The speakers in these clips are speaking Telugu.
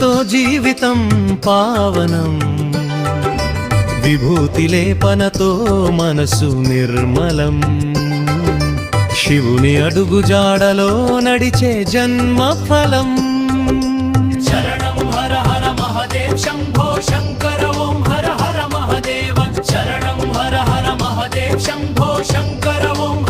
తో జీవితం పావనం. విభూతి లేపనతో మనసు నిర్మలం. శివుని అడుగు జాడలో నడిచే జన్మ ఫలం. శంభో శంకర ఓం హర హర మహదేవ. శరణం హర హర మహదేవ్ శంభో శంకర ఓం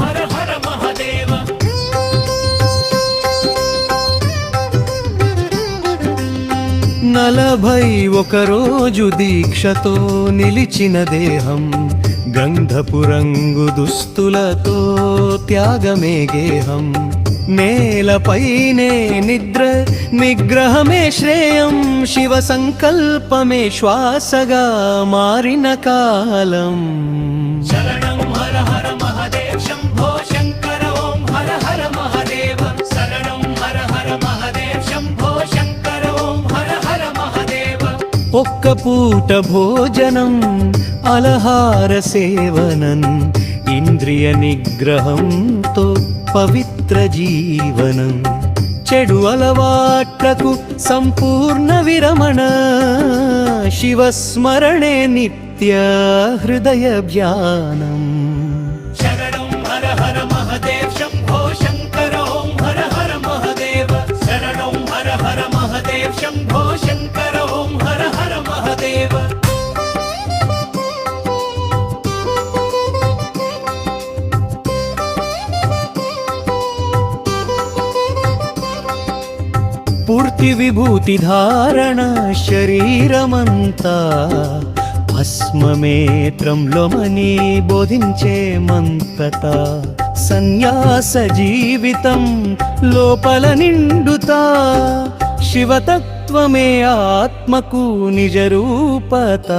నలభై ఒకరోజు దీక్షతో నిలిచిన దేహం గంధపు రంగు దుస్తులతో త్యాగమే గేహం. నేలపైనే నిద్ర నిగ్రహమే శ్రేయం శివ సంకల్పమే శ్వాసగా మారిన కాలం. శరణం హర హర మహదేవ్ శంభో శంకర ఒక్క పూట భోజనం అలహార సేవనం ఇంద్రియ నిగ్రహంతో పవిత్ర జీవనం. చెడు అలవాట్లకు సంపూర్ణ విరమణ శివస్మరణే నిత్య హృదయ ధ్యానం. శరణం హర హర మహదేవ్ శంభో శంకర ఓం హర హర మహదేవ. శరణం హర హర మహదేవ్ శంభో పూర్తి విభూతి ధారణ శరీరమంతా భస్మమేత్రంలోమని బోధించే మంతత. సన్యాస జీవితం లోపల నిండుతా. శివతత్వమే ఆత్మకు నిజ రూపత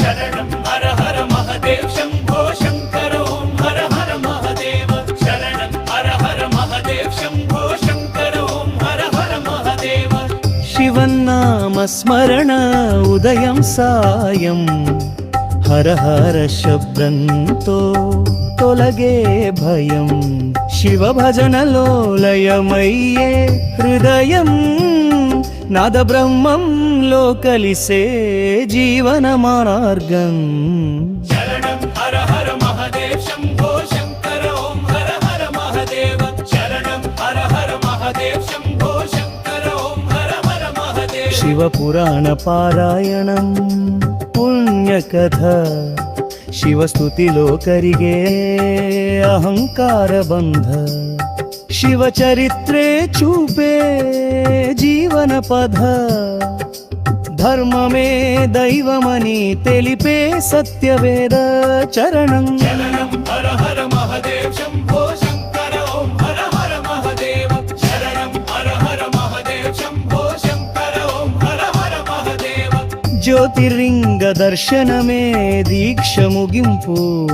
శరణం హర హర మహదేవ్ శంభో శివన్నామ స్మరణ ఉదయం సాయం. హరహర శబ్దంతో తొలగే భయం. శివ భజనలో లయమయ్యే హృదయం. నాద బ్రహ్మంలో కలిసే జీవన మార్గం. మహదేవ పారాయణం పుణ్యకథ శివస్తుతిలో కరిగే అహంకార బంధ. శివ చూపే జీవన పథ. ధర్మమే దైవమని తెలిపే సత్యవేద చరణం. హర హర మహదేవ్ జ్యోతిర్లింగ దర్శనమే దీక్ష ముగింపు.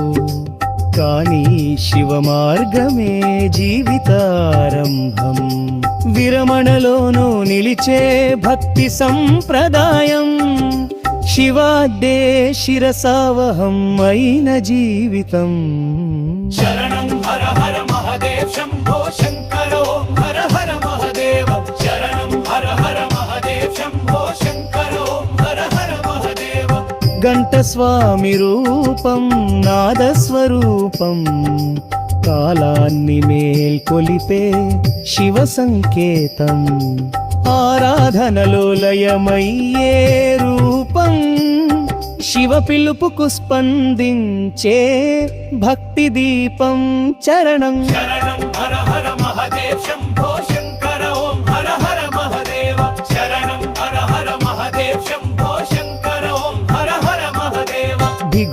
కానీ శివ మార్గమే జీవితారంభం. విరమణలోనూ నిలిచే భక్తి సంప్రదాయం. శివాడ్డే శిరసావహం అయిన జీవితం. శరణం హర హర మహదేవ్ శంభో శంకరో స్వామి రూపం నాదస్వరూపం. కాలాన్ని మేల్కొలిపే శివ సంకేతం ఆరాధనలో లయమయ్యే రూపం. శివ పిలుపుకు స్పందించే భక్తి దీపం చరణం. శరణం హర హర మహదేవ్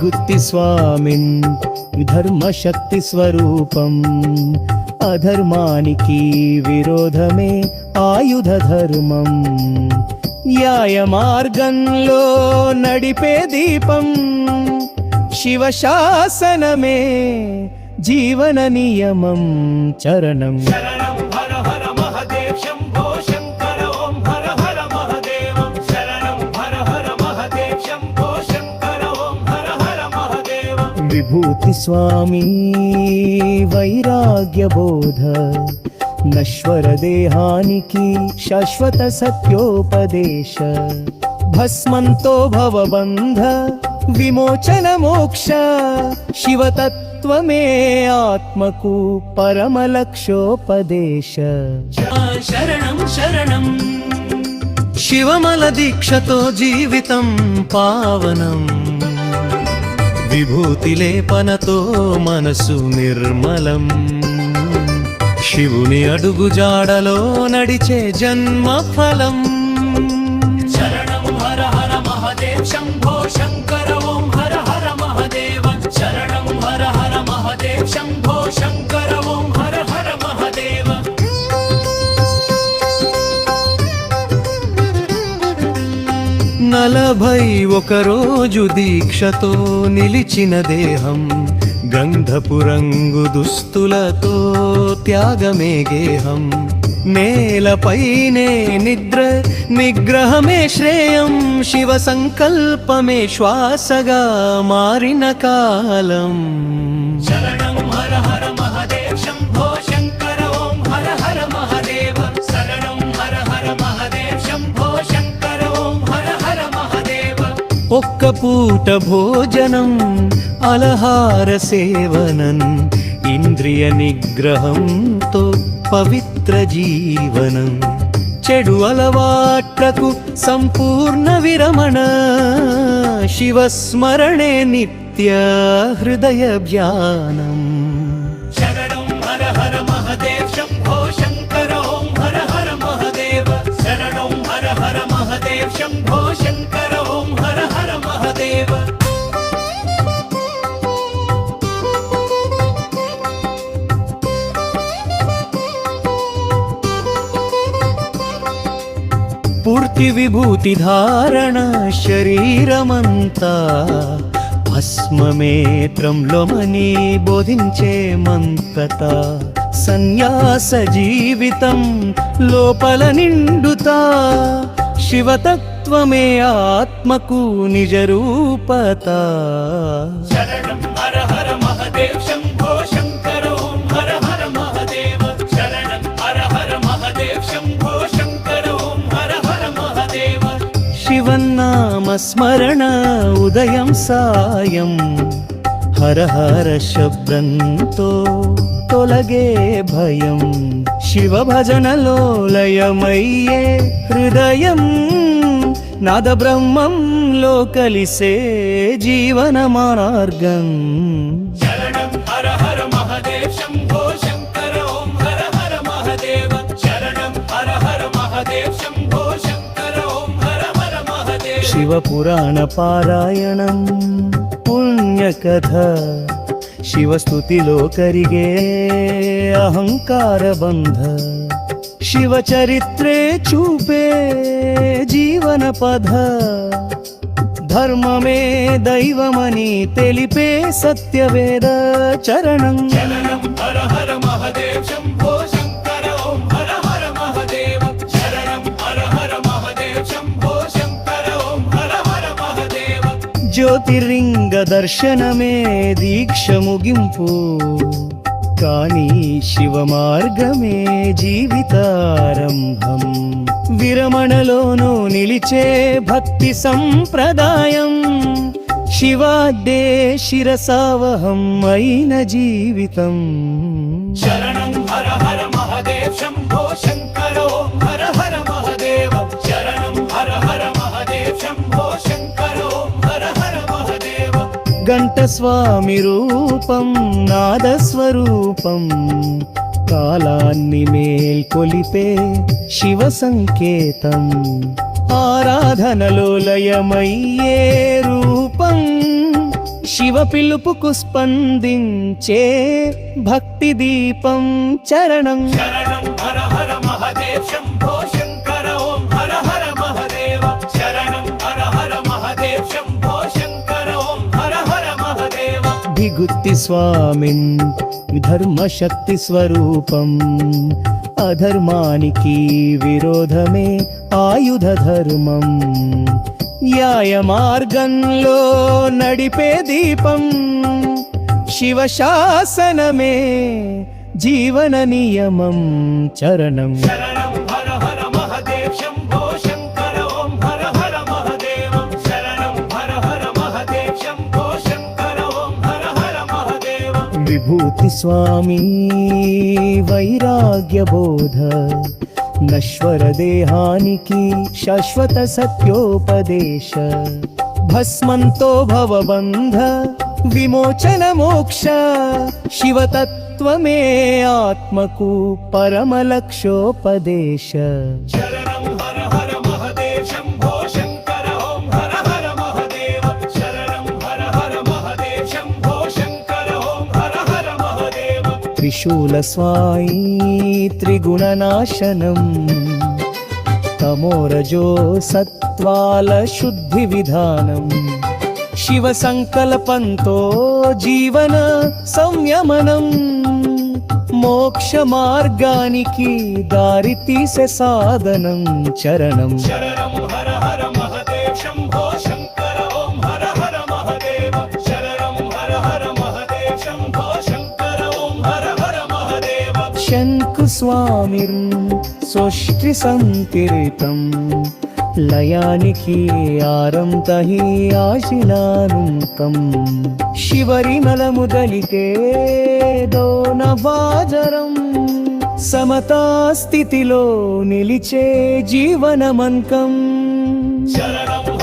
గుత్తి స్వామిన్ ధర్మశక్తి స్వరూపం. అధర్మానికి విరోధమే ఆయుధ ధర్మం. న్యాయ మార్గంలో నడిపే దీపం. శివశాసనమే జీవన నియమం చరణం. విభూతి స్వామి వైరాగ్య బోధ నశ్వర దేహానికి శాశ్వత సత్యోపదేశ భస్మంతో భవబంధ విమోచన మోక్ష శివతత్వమే ఆత్మకు పరమలక్ష్యోపదేశ శరణం శరణం శివమల దీక్షతో జీవితం పావనం విభూతి లేపనతో మనసు నిర్మలం. శివుని అడుగు జాడలో నడిచే జన్మ ఫలం. శరణం హర హర మహదేవ్ శంభో శంకర ఓం హర హర మహదేవ. హర హర మహదేవ్ శంభో శంకర ఓం నలభై ఒక రోజు దీక్షతో నిలిచిన దేహం గంధపు రంగు దుస్తులతో త్యాగమే గేహం. నేలపైనే నిద్ర నిగ్రహమే శ్రేయం శివ సంకల్పమే శ్వాసగా మారిన కాలం. ఒక్క పూట భోజనం అలహార సేవనం ఇంద్రియ నిగ్రహంతో పవిత్ర జీవనం. చెడు అలవాట్లకు సంపూర్ణ విరమణ శివస్మరణే నిత్య హృదయ ధ్యానం. శరణం హర హర మహదేవ్ శంభో శంకర ఓం హర హర మహదేవ. శరణం హర హర మహదేవ్ శంభో శంకర. పూర్తి విభూతి ధారణ శరీరమంతా భస్మమేత్రంలోమని బోధించే మంతత సన్యాస జీవితం లోపల నిండుతా శివతత్వమే ఆత్మకు నిజ రూపత శరణం హర హర మహదేవ్ శంభ శివన్నామ స్మరణ ఉదయం సాయం. హర హర శబ్దంతో తొలగే భయం. శివ భజనలో లయమయ్యే హృదయం. నాద బ్రహ్మంలో కలిసే జీవన మార్గం. శరణం మహదేవ శివ పురాణ పారాయణం పుణ్యకథ శివస్తుతిలో కరిగే అహంకార బంధ శివ చరిత్రే చూపే జీవన పథ ధర్మమే దైవమని తెలిపే సత్యవేద చరణం. శరణం హర హర మహదేవ్ జ్యోతిర్లింగ దర్శనమే దీక్ష ముగింపు. కానీ శివ మార్గమే జీవితారంభం. విరమణలోనూ నిలిచే భక్తి సంప్రదాయం. శివాడ్డే శిరసావహం అయిన జీవితం. శరణం హర హర మహదేవ్ శంభో శంకరో హర హర గంట స్వామి రూపం నాదస్వరూపం. కాలాన్ని మేల్కొలిపే శివ సంకేతం. ఆరాధనలో లయమయ్యే రూపం. శివ పిలుపుకు స్పందించే భక్తి దీపం చరణం. శరణం హర హర మహదేవ్ శంభో. గుత్తి స్వామిన్ ధర్మశక్తి స్వరూపం. అధర్మానికి విరోధమే ఆయుధ ధర్మం. న్యాయ మార్గంలో నడిపే దీపం. శివశాసనమే జీవన నియమం చరణం. విభూతి స్వామి వైరాగ్య బోధ నశ్వర దేహానికి శాశ్వత సత్యోపదేశ భస్మంతో భవబంధ విమోచన మోక్ష శివతత్వమే ఆత్మకు పరమలక్షోపదేశ మహదేవ త్రిశూల స్వాయి త్రిగుణనాశనం. తమోరజో సత్వాల శుద్ధి విధానం. శివ సంకల్పంతో జీవన సంయమనం. మోక్ష మార్గానికి దారి తీసే సాధనం. చరణం. శరణం హర హర మహదేవ్ శంభో శంకర శంకు స్వామిర్ సృష్టి సంకీర్తం. లయానికి ఆరంతహి ఆశిలానుకం శివరిమల ముదలితే దోనవాజరం సమతా స్థితిలో నిలిచే జీవనమంకం. శరణం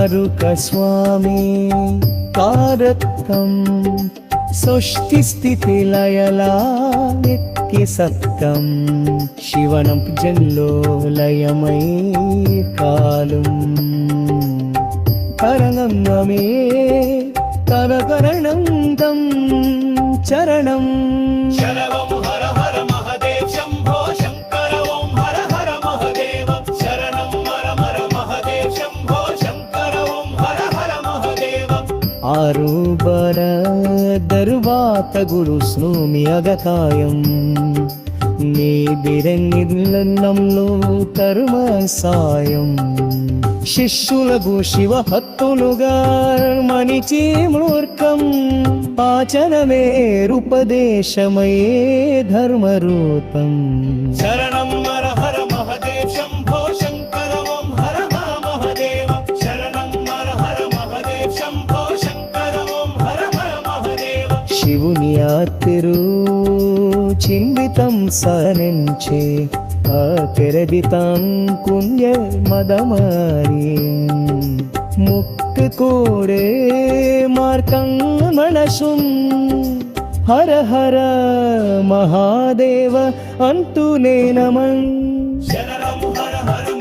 త్రమరుక స్వామి కారకం సృష్టి స్థితి లయలా నిత్య సత్యం. శివనం జన్లో లయమై కాలం. తరంగమే తరకరణం చరణం. దర్వాత గురు స్నూమి అగకాయం నీదిరంగిల్లంలో కర్మ సాయం. శిష్యులకు శివ హత్తులుగా మణిచి మూర్ఖం. పాచనమే రూపదేశమయే ధర్మరూపం. శరణం హర శివుని ఆతిరు చిందితం సరించే ఆ తెరదితాం పుణ్య మదమారి. ముక్తి కోరే మార్గం మనసుం. హర హర మహాదేవ అంతులేనమన్ శరణం హర హర